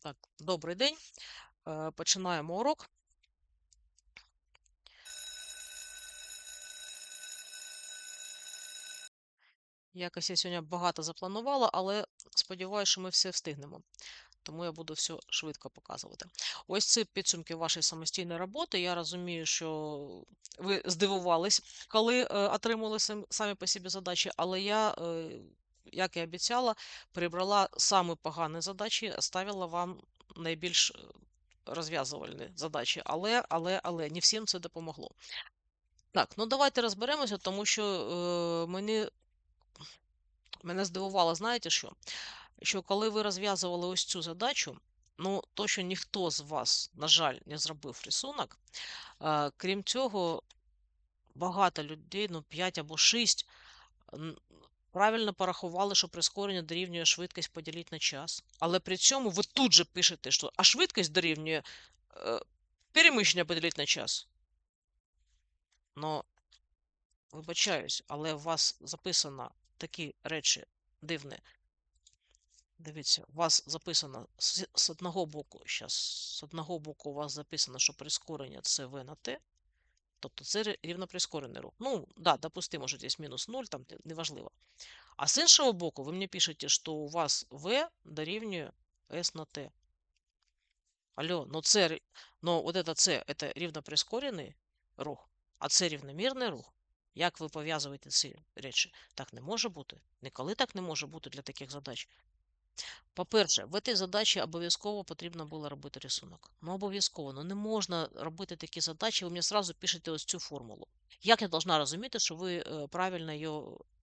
Так, добрий день. Е, Починаємо урок. Якось я сьогодні багато запланувала, але сподіваюся, що ми все встигнемо. Тому я буду все швидко показувати. Ось це підсумки вашої самостійної роботи. Я розумію, що ви здивувались, коли е, отримали самі по собі задачі, але я, е, як і обіцяла, прибрала самі погані задачі, оставила вам найбільш е, розв'язувальні задачі. Але, але, але не всім це допомогло. Так, ну давайте розберемося, тому що е, мені, мене здивувало, знаєте що? Що коли ви розв'язували ось цю задачу, ну, то, що ніхто з вас, на жаль, не зробив рисунок, е, крім цього, багато людей, ну 5 або 6, н- правильно порахували, що прискорення дорівнює швидкість поділіть на час. Але при цьому ви тут же пишете, що а швидкість дорівнює е, переміщення поділіть на час. Ну, вибачаюсь, але у вас записано такі речі дивні. Дивіться, у вас записано з, з одного боку, щас, з одного боку у вас записано, що прискорення це v на t, тобто це рівноприскорений рух. Ну, да, допустимо, що здесь мінус 0, там неважливо. А з іншого боку, ви мені пишете, що у вас v дорівнює s на t. Алло, ну це, ну от это це, це рівноприскорений рух, а це рівномірний рух. Як ви пов'язуєте ці речі? Так не може бути. Ніколи так не може бути для таких задач. По-перше, в цій задачі обов'язково потрібно було робити рисунок. Ну, обов'язково. Ну не можна робити такі задачі, ви мені одразу пишете ось цю формулу. Як я должна розуміти, що ви е, правильно її.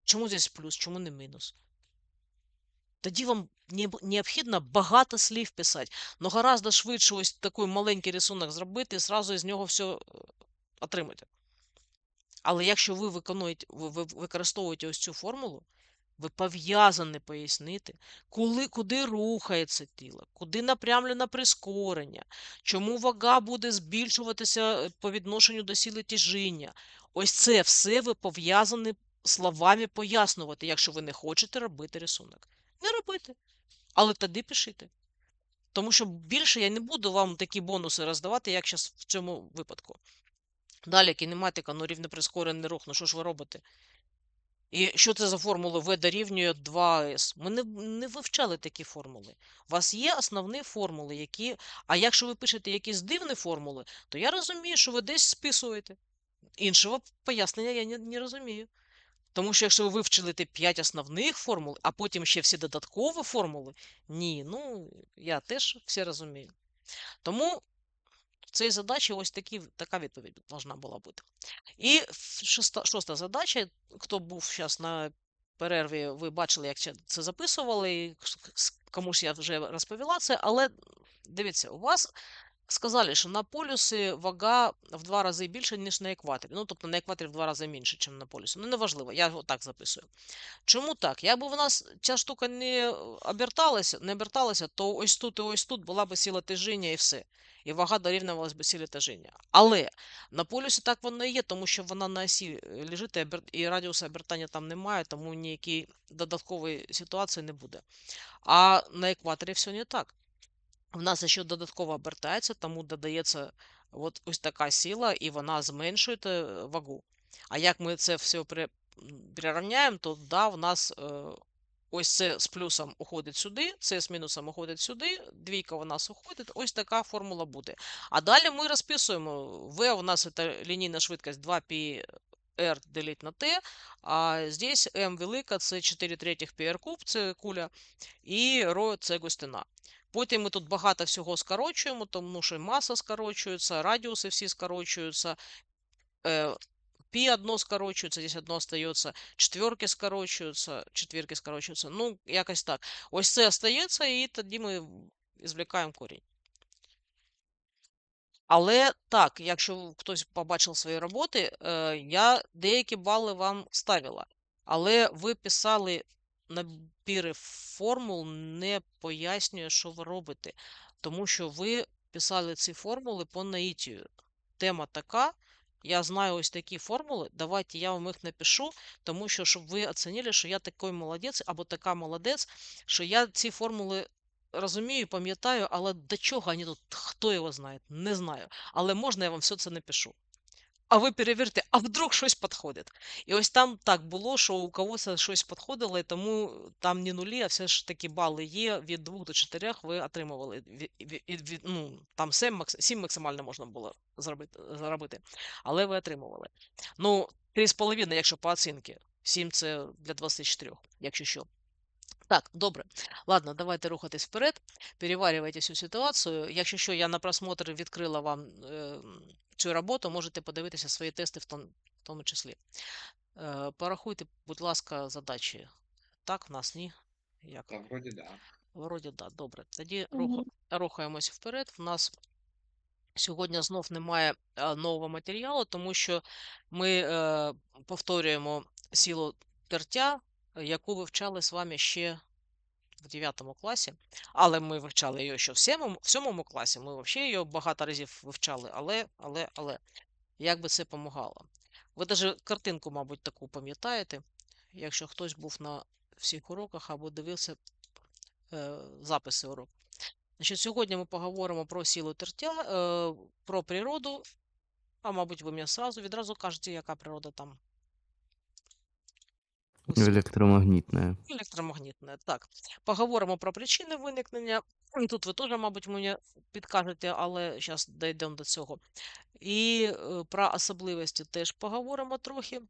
Чому здесь плюс, чому не мінус? Тоді вам необхідно багато слів писати. Ну гораздо швидше ось такий маленький рисунок зробити і зразу з нього все е, отримати. Але якщо ви, ви використовуєте ось цю формулу, ви пов'язані пояснити, коли, куди рухається тіло, куди напрямлено прискорення, чому вага буде збільшуватися е, по відношенню до сили тяжіння. Ось це все ви пов'язані словами пояснювати, якщо ви не хочете робити рисунок. Не робити. Але тоді пишіть. Тому що більше я не буду вам такі бонуси роздавати, як зараз в цьому випадку. Далі кінематика, ну рівноприскорений рух, ну що ж ви робите? І що це за формули V дорівнює 2С? Ми не, не вивчали такі формули. У вас є основні формули, які. А якщо ви пишете якісь дивні формули, то я розумію, що ви десь списуєте. Іншого пояснення я не, не розумію. Тому що якщо ви вивчили ті 5 основних формул, а потім ще всі додаткові формули, ні, ну я теж все розумію. Тому в цій задачі ось такі, така відповідь должна була бути. І шоста, шоста задача, хто був зараз на перерві, ви бачили, як це записували, і комусь я вже розповіла це, але дивіться, у вас сказали, що на полюсі вага в два рази більше, ніж на екваторі. Ну, тобто на екваторі в два рази менше, ніж на полюсі. Ну, неважливо, я отак записую. Чому так? Якби в нас ця штука не оберталася, не оберталася, то ось тут і ось тут була б сила тяжіння і все. І вага дорівнювалась би силі тяжіння. Але на полюсі так воно і є, тому що вона на осі е, лежить, і радіуса обертання там немає, тому ніякої додаткової ситуації не буде. А на екваторі все не так в нас ще додатково обертається, тому додається от ось така сила, і вона зменшує э, вагу. А як ми це все прирівняємо, то да, в нас э, ось це з плюсом уходить сюди, це з мінусом уходить сюди, двійка в нас уходить, ось така формула буде. А далі ми розписуємо V у нас це лінійна швидкість 2 π R делить на T, а здесь M велика, це 4 третіх PR куб, це куля, і ρ це густина. Потім ми тут багато всього скорочуємо, тому що маса скорочується, радіуси всі скорочуються, е, пі одно скорочується, здесь одно остається, четверки скорочуються, четвірки скорочуються. Ну, якось так. Ось це остається, і тоді ми извлекаємо корінь. Але так, якщо хтось побачив свої роботи, е, я деякі бали вам ставила. Але ви писали набіри формул, не пояснює, що ви робите. Тому що ви писали ці формули по наїтію. Тема така. Я знаю ось такі формули. Давайте я вам їх напишу, тому що щоб ви оцінили, що я такий молодець або така молодець, що я ці формули розумію, пам'ятаю, але до чого вони тут, хто його знає, не знаю. Але можна я вам все це напишу. А ви перевірте, а вдруг щось підходить. І ось там так було, що у когось щось підходило, і тому там не нулі, а все ж таки бали є. Від 2 до 4 ви отримували. Ну, там 7, макс, 7 максимально можна було заробити, але ви отримували. Ну, 3,5, якщо по оцінки. 7 це для 24, якщо що. Так, добре. Ладно, давайте рухатись вперед. Переварювайте всю ситуацію. Якщо що, я на просмотр відкрила вам е, цю роботу, можете подивитися свої тести в тому, в тому числі. Е, порахуйте, будь ласка, задачі. Так, в нас ні. Як? Та вроді да. Вроді, да, добре. Тоді руха- рухаємось вперед. В нас сьогодні знов немає е, нового матеріалу, тому що ми е, повторюємо сілу тертя, яку вивчали з вами ще в 9 класі. Але ми вивчали її ще в 7, в 7 класі. Ми взагалі її багато разів вивчали, але, але, але, як би це помагало? Ви навіть картинку, мабуть, таку пам'ятаєте, якщо хтось був на всіх уроках або дивився е, записи уроку. Значить, сьогодні ми поговоримо про силу тертя, е, про природу. А, мабуть, ви мені сразу відразу кажете, яка природа там. Ось. Электромагнитная. Електромагнітне. Так. Поговоримо про причини виникнення. І тут ви теж, мабуть, мені підкажете, але зараз дійдемо до цього. І е, про особливості теж поговоримо трохи.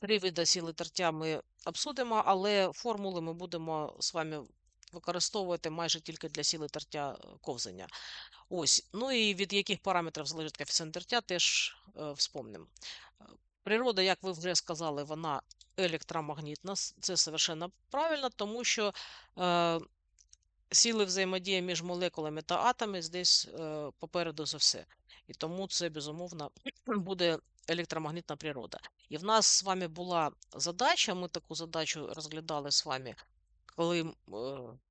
Три види сили тертя ми обсудимо, але формули ми будемо з вами використовувати майже тільки для сили тертя е, ковзання. Ось. Ну і від яких параметрів залежить коефіцієнт тертя, теж е, вспомнимо. Е, Природа, як ви вже сказали, вона електромагнітна. Це совершенно правильно, тому що е, сили взаємодії між молекулами та атомами здесь е, попереду за все. І тому це, безумовно, буде електромагнітна природа. І в нас з вами була задача, ми таку задачу розглядали з вами, коли е,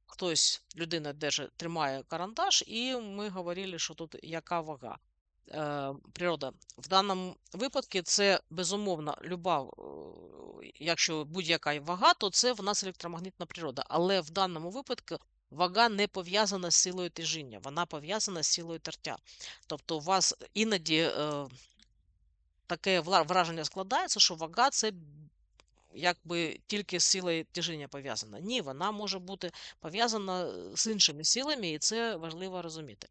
хтось, людина держи, тримає карандаш, і ми говорили, що тут яка вага. Е, природа. В даному випадку це безумовно люба, е, якщо будь-яка вага, то це в нас електромагнітна природа. Але в даному випадку вага не пов'язана з силою тяжіння, вона пов'язана з силою тертя. Тобто у вас іноді е, таке враження складається, що вага це якби тільки з силою тяжіння пов'язана. Ні, вона може бути пов'язана з іншими силами, і це важливо розуміти.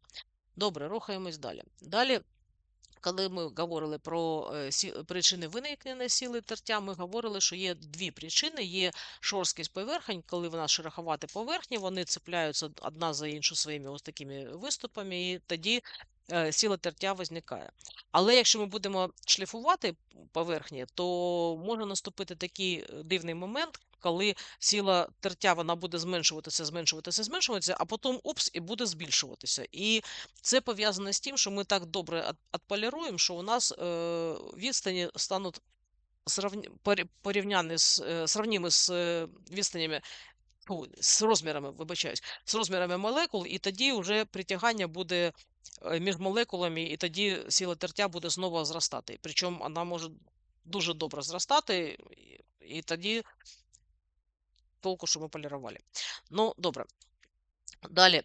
Добре, рухаємось далі. Далі, коли ми говорили про е, сі- причини виникнення сили тертя, ми говорили, що є дві причини: є шорсткість поверхень, коли в нас шероховаті поверхні, вони цепляються одна за іншу своїми ось такими виступами, і тоді е, сила тертя виникає. Але якщо ми будемо шліфувати поверхні, то може наступити такий е, дивний момент, коли сила тертя вона буде зменшуватися, зменшуватися, зменшуватися, а потім упс, і буде збільшуватися. І це пов'язано з тим, що ми так добре отполіруємо, що у нас е, відстані стануть порівняні з е, сравніми з е, відстанями. З розмірами, вибачаюсь, з розмірами молекул, і тоді вже притягання буде між молекулами, і тоді сила тертя буде знову зростати. Причому вона може дуже добре зростати, і тоді толку, що ми полірували. Ну, добре. Далі, е,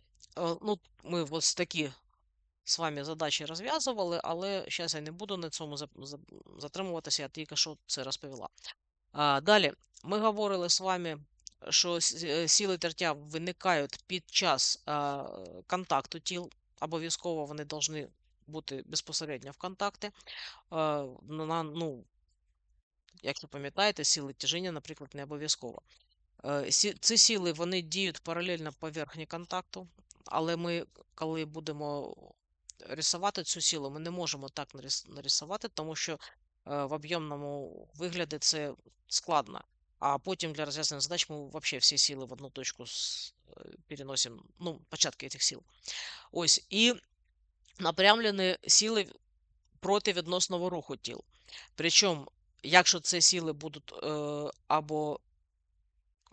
ну, ми ось такі з вами задачі розв'язували, але зараз я не буду на цьому за- за- затримуватися, я тільки що це розповіла. А, далі, ми говорили з вами, що е, тертя виникають під час а, контакту тіл. Обов'язково вони повинні бути безпосередньо в контакті. А, ну, якщо пам'ятаєте, сили тяжіння, наприклад, не обов'язково. Е, Ці сили вони діють паралельно поверхні контакту, але ми, коли будемо рисувати цю силу, ми не можемо так нарис- нарисувати, тому що е, в об'ємному вигляді це складно. А потім для розв'язання задач ми взагалі всі сили в одну точку е, переносимо, ну, початки цих сил. Ось, і напрямлені сили проти відносного руху тіл. Причому, якщо ці сили будуть або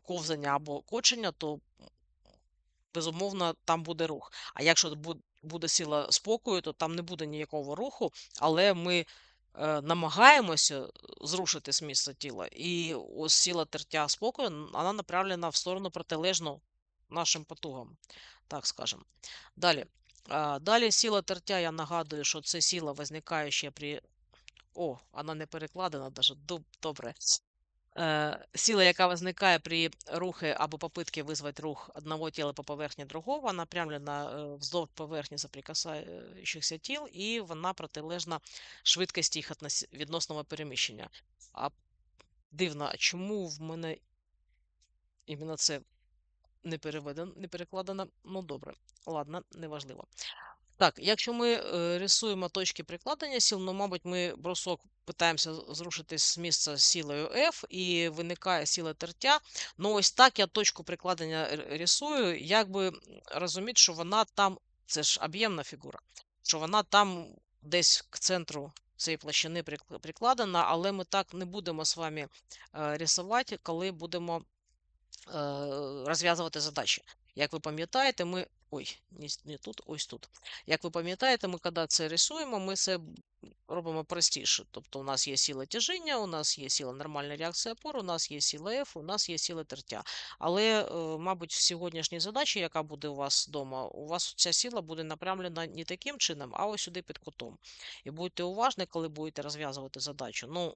ковзання або кочення, то безумовно там буде рух. А якщо буде сила спокою, то там не буде ніякого руху, але ми е, намагаємося зрушити з місця тіла. І ось сила тертя спокою, вона направлена в сторону протилежну нашим потугам, так скажем. Далі. Далі сила тертя, я нагадую, що це сила визникає ще при. О, вона не перекладена, даже добре. Е, Сила, яка визникає при рухе або попытке вызвать рух одного тела по поверхні другого, направлена е, вздовж поверхні соприкасаючихся тіл, і вона протилежна швидкості їх відносного переміщення. А дивно, чому в мене іменно це не переведено, не перекладено? Ну добре, ладно, неважливо. Так, якщо ми е, рисуємо точки прикладення сил, ну, мабуть, ми бросок питаємося зрушити з місця з силою F, і виникає сила тертя. Ну, ось так я точку прикладення рисую, як би розуміти, що вона там, це ж об'ємна фігура, що вона там десь к центру цієї площини прикладена, але ми так не будемо з вами е, рисувати, коли будемо е, розв'язувати задачі. Як ви пам'ятаєте, ми. Ой, не, тут, ось тут. Як ви пам'ятаєте, ми коли це рисуємо, ми це робимо простіше. Тобто у нас є сила тяжіння, у нас є сила нормальної реакції опору, у нас є сила F, у нас є сила тертя. Але, е, мабуть, в сьогоднішній задачі, яка буде у вас вдома, у вас ця сила буде направлена не таким чином, а ось сюди під кутом. І будьте уважні, коли будете розв'язувати задачу. Ну,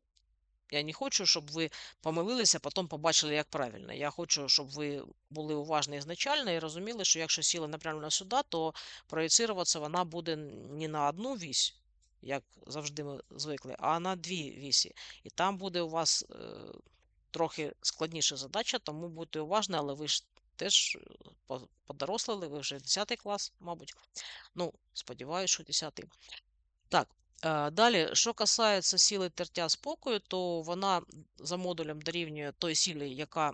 я не хочу, щоб ви помилилися, потім побачили, як правильно. Я хочу, щоб ви були уважні ізначально і розуміли, що якщо сила направлена сюди, то проєцироватися вона буде не на одну вісь, як завжди ми звикли, а на дві вісі. І там буде у вас е, трохи складніша задача, тому будьте уважні, але ви ж теж е, подорослили, ви вже 10 клас, мабуть. Ну, сподіваюся, що 10. Так, далі, що касається сили тертя спокою, то вона за модулем дорівнює той силі, яка,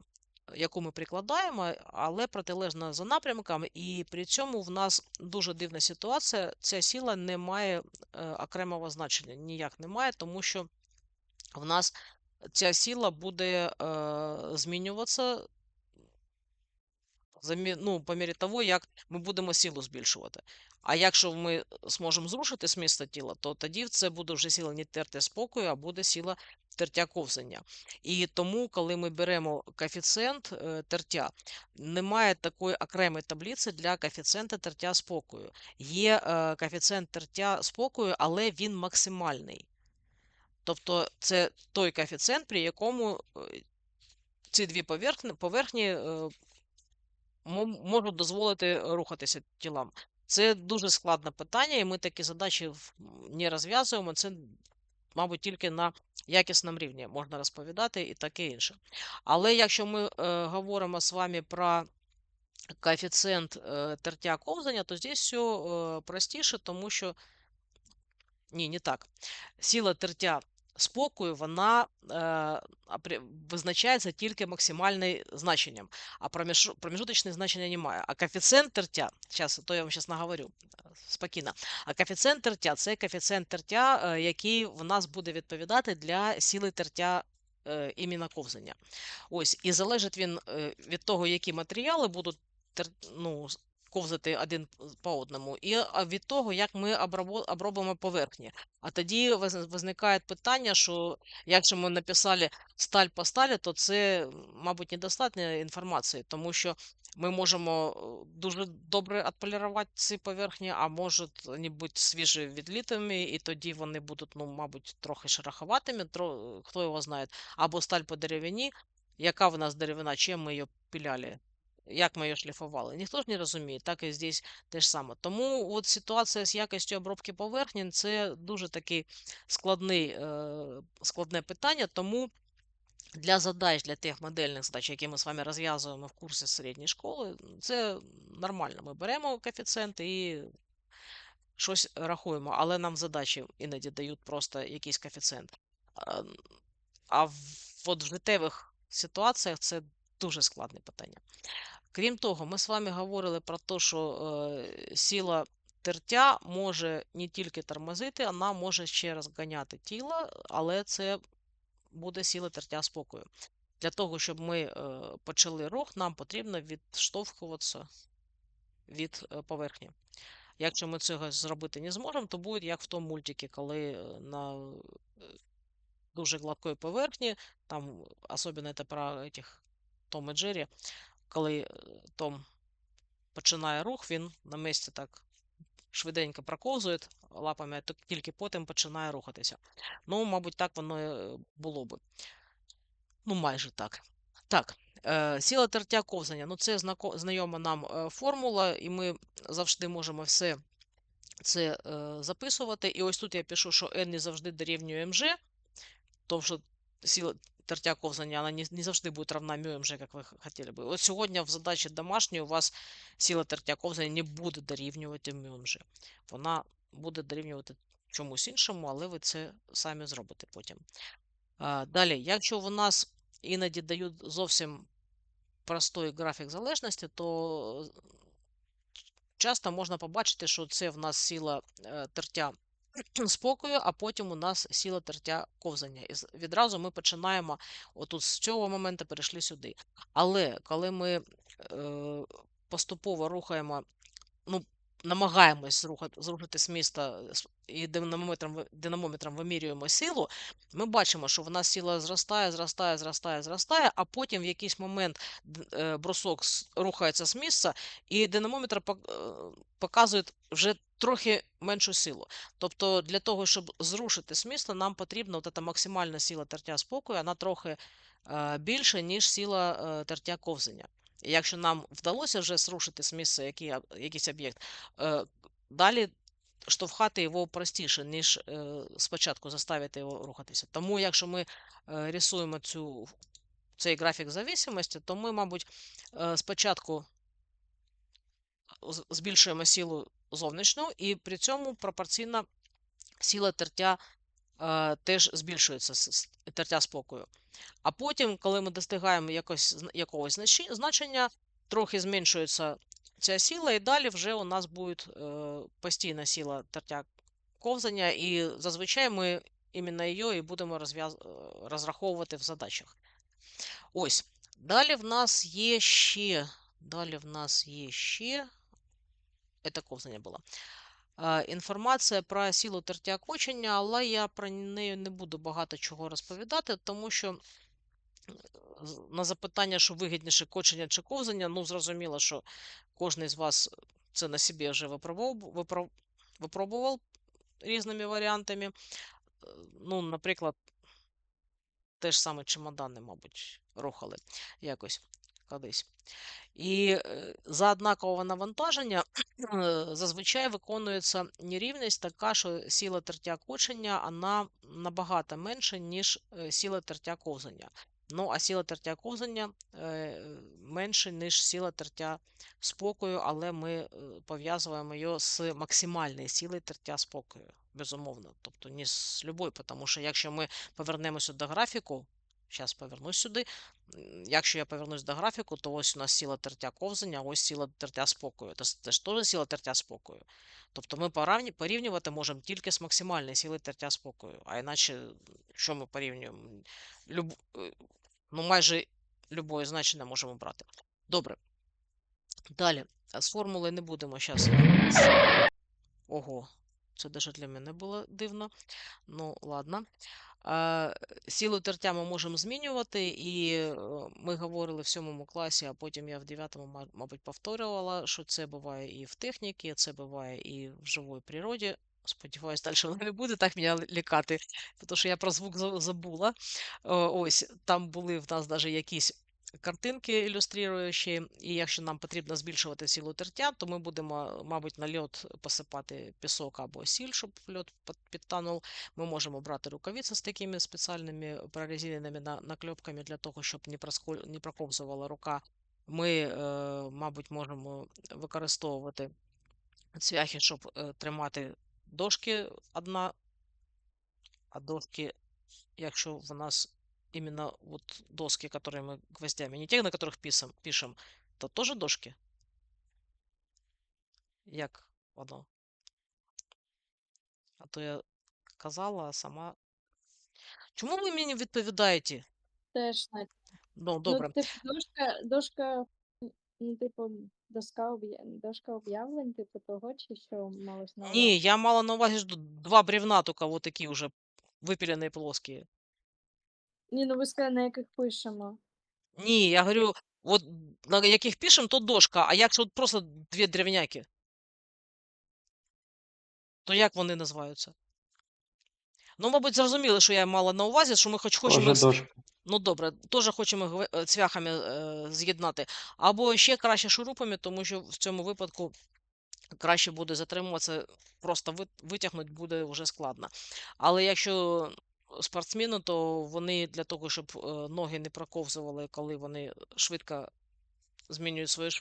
яку ми прикладаємо, але протилежна за напрямком, і при цьому в нас дуже дивна ситуація. Ця сила не має е, окремого значення, ніяк немає, тому що в нас ця сила буде е, змінюватися ну, по мірі того, як ми будемо силу збільшувати. А якщо ми зможемо зрушити з місця тіла, то тоді це буде вже сила не терти спокою, а буде сила тертя ковзання. І тому, коли ми беремо коефіцієнт е, тертя, немає такої окремої таблиці для коефіцієнта тертя спокою. Є е, коефіцієнт тертя спокою, але він максимальний. Тобто це той коефіцієнт, при якому е, ці дві поверхні, поверхні можуть дозволити рухатися тілам. Це дуже складне питання, і ми такі задачі не розв'язуємо. Це, мабуть, тільки на якісному рівні можна розповідати і таке інше. Але якщо ми е, говоримо з вами про коефіцієнт е, тертя ковзання, то здесь все е, простіше, тому що ні, не так. Сила тертя спокою, вона е, визначається тільки максимальним значенням, а проміж- проміжуточне значення немає. А коефіцієнт тертя, зараз, то я вам зараз наговорю е, спокійно. А коефіцієнт тертя це коефіцієнт тертя, е, який в нас буде відповідати для сили тертя е, іменно ковзання. Ось, і залежить він від того, які матеріали будуть ну, ковзати один по одному, і від того, як ми обробимо поверхні. А тоді виникає питання, що якщо ми написали сталь по сталі, то це, мабуть, недостатньо інформації, тому що ми можемо е, дуже добре відполірувати ці поверхні, а можуть вони бути свіжі відлітими, і тоді вони будуть, ну, мабуть, трохи шероховатими, хто його знає, або сталь по деревині, яка в нас деревина, чим ми її пиляли. Як ми її шліфували? Ніхто ж не розуміє, так і здесь те ж саме. Тому от ситуація з якістю обробки поверхні це дуже такий складний, е, складне питання. Тому для задач, для тих модельних задач, які ми з вами розв'язуємо в курсі середньої школи, це нормально. Ми беремо коефіцієнт і щось рахуємо, але нам задачі іноді дають просто якийсь коефіцієнт. А в, от в життєвих ситуаціях це дуже складне питання. Крім того, ми з вами говорили про те, що е, сила тертя може не тільки тормозити, вона може ще розганяти тіло, але це буде сила тертя спокою. Для того, щоб ми е, почали рух, нам потрібно відштовхуватися від е, поверхні. Якщо ми цього зробити не зможемо, то буде як в тому мультикі, коли на дуже гладкої поверхні, там особливо це про этих Том і Джері, коли е, Том починає рух, він на місці так швиденько проковзує лапами, а тільки потім починає рухатися. Ну, мабуть, так воно було би. Ну, майже так. Так, е, сила тертя ковзання. Ну, це знайома нам е, формула, і ми завжди можемо все це записувати. І ось тут я пишу, що n не завжди дорівнює mg, тому що сила тертя ковзання вона не, не завжди буде равна μmg, як ви хотіли би. От сьогодні в задачі домашньої у вас сила тертя ковзання не буде дорівнювати μmg. Вона буде дорівнювати чомусь іншому, але ви це самі зробите потім. Далі, якщо у нас іноді дають зовсім простий графік залежності, то часто можна побачити, що це в нас сила е, тертя спокою, а потім у нас сіла тертя ковзання. І відразу ми починаємо отут з цього моменту перейшли сюди. Але коли ми е, поступово рухаємо, ну, намагаємось зрухати, зрушити з міста і динамометром, динамометром вимірюємо силу, ми бачимо, що в нас сила зростає, зростає, зростає, зростає, а потім в якийсь момент е, брусок рухається з місця, і динамометр е, показує вже трохи меншу силу. Тобто для того, щоб зрушити з міста, нам потрібна от ця максимальна сила тертя спокою, вона трохи е, більше, ніж сила е, тертя ковзання. Якщо нам вдалося вже зрушити з місця який, якийсь об'єкт, е, далі штовхати його простіше, ніж е, спочатку заставити його рухатися. Тому, якщо ми е, рисуємо цю, цей графік зависимості, то ми, мабуть, спочатку збільшуємо силу зовнішню, і при цьому пропорційна сила тертя теж збільшується, тертя спокою. А потім, коли ми достигаємо якось, якогось значення, трохи зменшується ця сила, і далі вже у нас буде е, постійна сила тертя ковзання, і зазвичай ми іменно її і будемо е, розраховувати в задачах. Ось. Далі в нас є ще. Далі в нас є ще. Це ковзання було. Інформація про силу тертя кочення, але я про неї не буду багато чого розповідати, тому що на запитання, що вигідніше кочення чи ковзання, ну зрозуміло, що кожен з вас це на собі вже випробував, випробував різними варіантами. Е, Ну, наприклад, те ж саме чемодани, мабуть, рухали якось колись. І е, за однакового навантаження е, зазвичай виконується нерівність така, що сила тертя кочення вона набагато менша, ніж е, сила тертя ковзання. Ну, а сила тертя ковзання менше, ніж сила тертя спокою, але ми пов'язуємо її з максимальною силою тертя спокою, безумовно. Тобто не з любою, тому що якщо ми повернемося до графіку, зараз повернусь сюди, Якщо я повернусь до графіку, то ось у нас сила тертя ковзання, ось сила тертя спокою. Це, ж- теж сила тертя спокою. Тобто ми порівнювати можемо тільки з максимальною силою тертя спокою. А іначе, що ми порівнюємо? Люб... е, Ну, майже любое значення можемо брати. Добре. Далі. З формули не будемо зараз. Ого, це навіть для мене було дивно. Ну, ладно. А, Силу тертя ми можемо змінювати, і е, ми говорили в сьомому класі, а потім я в дев'ятому, ма- мабуть, повторювала, що це буває і в техніці, це буває і в живій природі. Сподіваюсь, далі воно не буде так мене лякати, тому що я про звук забула. Ось там були в нас навіть якісь картинки ілюструючі, і якщо нам потрібно збільшувати силу тертя, то ми будемо, мабуть, на льот посипати пісок або сіль, щоб льот підтанув. Ми можемо брати рукавиці з такими спеціальними прорезиненими накльопками для того, щоб не, проковзувала рука. Ми, е, мабуть, можемо використовувати цвяхи, щоб е, тримати дошки одна, а дошки, якщо в нас іменно вот доски, которые мы гвоздями, не те, на которых пишем, пишем, то тоже дошки? Як воно? А то я казала, а сама. Чому ви мені не відповідаєте? Теж Надя. Ну, Ну, добре. типу, дошка, дошка, м, ну, типу, доска об'я... дошка об'явлень, типу того, чи що малось на увазі? Ні, я мала на увазі, що два бревна, тільки вот такі вже випілені плоскі. Ні, ну ви сказали, на яких пишемо. Ні, я говорю, От на яких пишемо, то дошка, а якщо от просто дві древняки, то як вони називаються? Ну, мабуть, зрозуміли, що я мала на увазі, що ми хоч хочемо. Дошка. Ну добре, теж хочемо гве- е, цвяхами е, з'єднати. Або ще краще шурупами, тому що в цьому випадку краще буде затримуватися, просто вит- витягнути буде вже складно. Але якщо спортсмени, то вони для того, щоб е, ноги не проковзували, коли вони швидко змінюють свою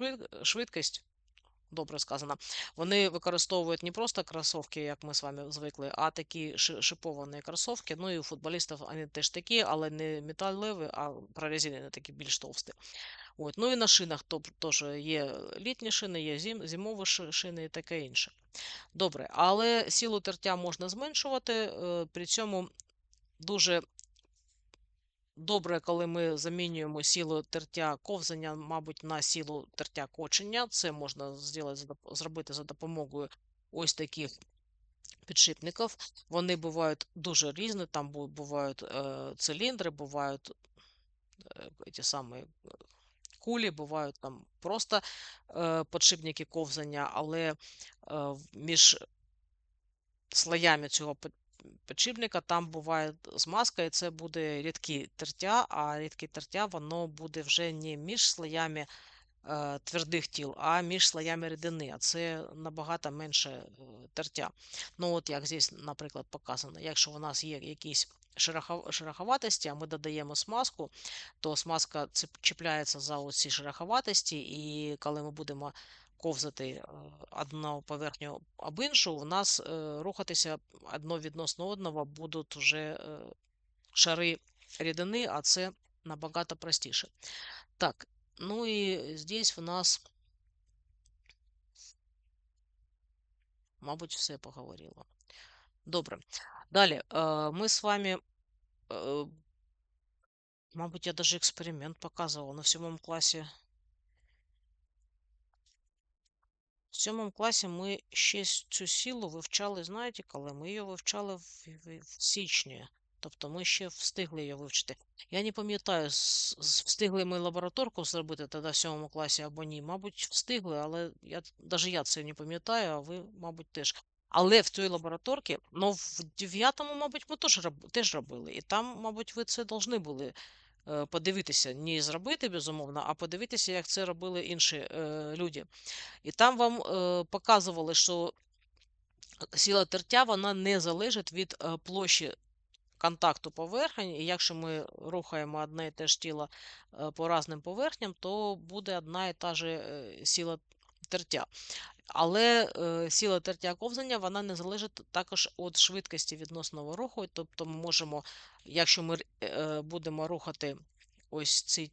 швидкість. Добре сказано. Вони використовують не просто кросовки, як ми з вами звикли, а такі шиповані кросовки. Ну і у футболістів вони теж такі, але не металеві, а прорезинені, такі більш товсті. От. Ну і на шинах теж є літні шини, є зим, зимові шини і таке інше. Добре, але силу тертя можна зменшувати. е, При цьому дуже добре, коли ми замінюємо силу тертя ковзання, мабуть, на силу тертя кочення. Це можна зробити за допомогою ось таких підшипників. Вони бувають дуже різні. Там бувають е, циліндри, бувають е, ті самі е, кулі, бувають там просто е, підшипники ковзання, але е, між слоями цього пи- підшипника там буває змазка, і це буде рідкі тертя, а рідкі тертя воно буде вже не між слоями е, твердих тіл, а між слоями рідини. А це набагато менше е, тертя. Ну, от як здесь, наприклад, показано, якщо у нас є якісь шерохов- шероховатості, а ми додаємо смазку, то смазка чіпляється за оці шероховатості, і коли ми будемо ковзати е, одну поверхню об іншу, у нас е, рухатися одно відносно одного будуть вже е, шари рідини, а це набагато простіше. Так, ну і здесь в нас, мабуть, все поговорила. Добре. Далі, ми з вами, мабуть, я даже експеримент показувала на сьомому класі. В сьомому класі ми ще цю силу вивчали, знаєте, коли? Ми її вивчали в, в, в січні. Тобто ми ще встигли її вивчити. Я не пам'ятаю, встигли ми лабораторку зробити тоді в сьомому класі або ні. Мабуть, встигли, але я, навіть я це не пам'ятаю, а ви, мабуть, теж. Але в цій лабораторці, ну в дев'ятому, мабуть, ми теж, теж робили. І там, мабуть, ви це повинні були подивитися. Не зробити, безумовно, а подивитися, як це робили інші е, люди. І там вам е, показували, що сила тертя вона не залежить від е, площі контакту поверхень. І якщо ми рухаємо одне і те ж тіло е, по різним поверхням, то буде одна і та же е, сила тертя. Але е, сила тертя ковзання вона не залежить також від швидкості відносного руху. Тобто ми можемо, якщо ми е, будемо рухати ось ці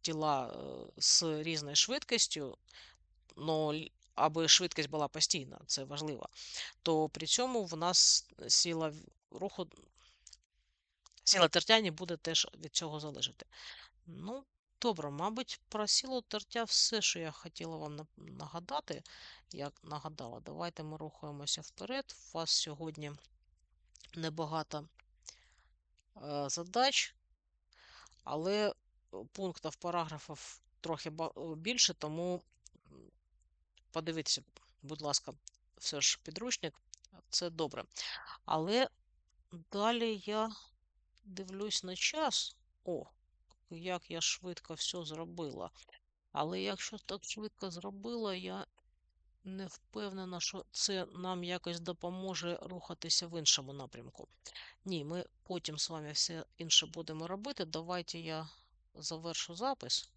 тіла е, з різною швидкістю, но аби швидкість була постійна, це важливо, то при цьому в нас сила руху, сила тертя не буде теж від цього залежати. Ну, добре, мабуть, про силу тертя все, що я хотіла вам нагадати, як нагадала. Давайте ми рухаємося вперед. У вас сьогодні небагато е, задач, але пунктів, параграфів трохи е, більше, тому подивіться, будь ласка, все ж підручник, це добре. Але далі я дивлюсь на час. О, як я швидко все зробила. Але якщо так швидко зробила, я не впевнена, що це нам якось допоможе рухатися в іншому напрямку. Ні, ми потім з вами все інше будемо робити. Давайте я завершу запис.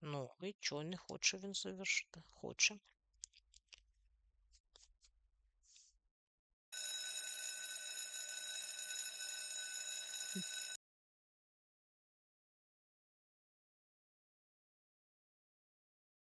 Ну, і чого не хоче він завершити? Хоче.